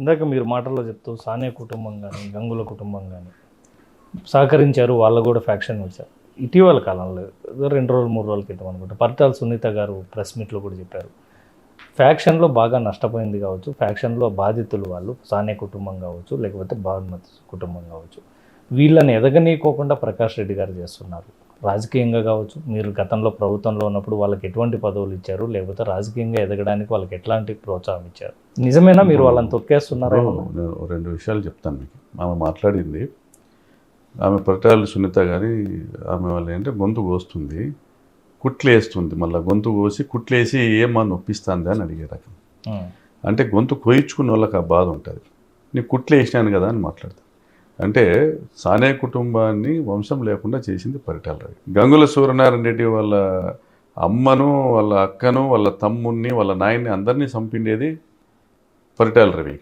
ఇందాక మీరు మాటల్లో చెప్తూ సానే కుటుంబం కానీ గంగుల కుటుంబం కానీ సహకరించారు వాళ్ళు కూడా ఫ్యాక్షన్ వచ్చారు. ఇటీవల కాలంలో రెండు రోజులు మూడు రోజుల క్రితం అనుకుంటా పరిటాల సునీత గారు ప్రెస్ మీట్లో కూడా చెప్పారు. ఫ్యాక్షన్లో బాగా నష్టపోయింది కావచ్చు ఫ్యాక్షన్లో బాధితులు వాళ్ళు సానే కుటుంబం కావచ్చు లేకపోతే భానుమతి కుటుంబం కావచ్చు. వీళ్ళని ఎదగనీయకోకుండా ప్రకాష్ రెడ్డి గారు చేస్తున్నారు. రాజకీయంగా కావచ్చు మీరు గతంలో ప్రభుత్వంలో ఉన్నప్పుడు వాళ్ళకి ఎటువంటి పదవులు ఇచ్చారు లేకపోతే రాజకీయంగా ఎదగడానికి వాళ్ళకి ఎట్లాంటి ప్రోత్సాహం ఇచ్చారు? నిజమేనా మీరు వాళ్ళని తొక్కేస్తున్నారా? నేను రెండు విషయాలు చెప్తాను మీకు. ఆమె మాట్లాడింది. ఆమె ప్రటాలు సునీత గారి ఆమె వాళ్ళు ఏంటంటే గొంతు కోస్తుంది కుట్లేస్తుంది మళ్ళీ గొంతు కోసి కుట్లేసి ఏమా నొప్పిస్తుంది అని అడిగే రకం. అంటే గొంతు కోయించుకున్న వాళ్ళకి ఆ బాధ ఉంటుంది. నీకు కుట్లు వేసినాను కదా అని మాట్లాడతాను అంటే సానే కుటుంబాన్ని వంశం లేకుండా చేసింది పరిటాల రవి గంగుల సూర్యనారాయణ రెడ్డి వాళ్ళ అమ్మను వాళ్ళ అక్కను వాళ్ళ తమ్ముణ్ణి వాళ్ళ నాయన్ని అందరినీ చంపిండేది పరిటాల రవి.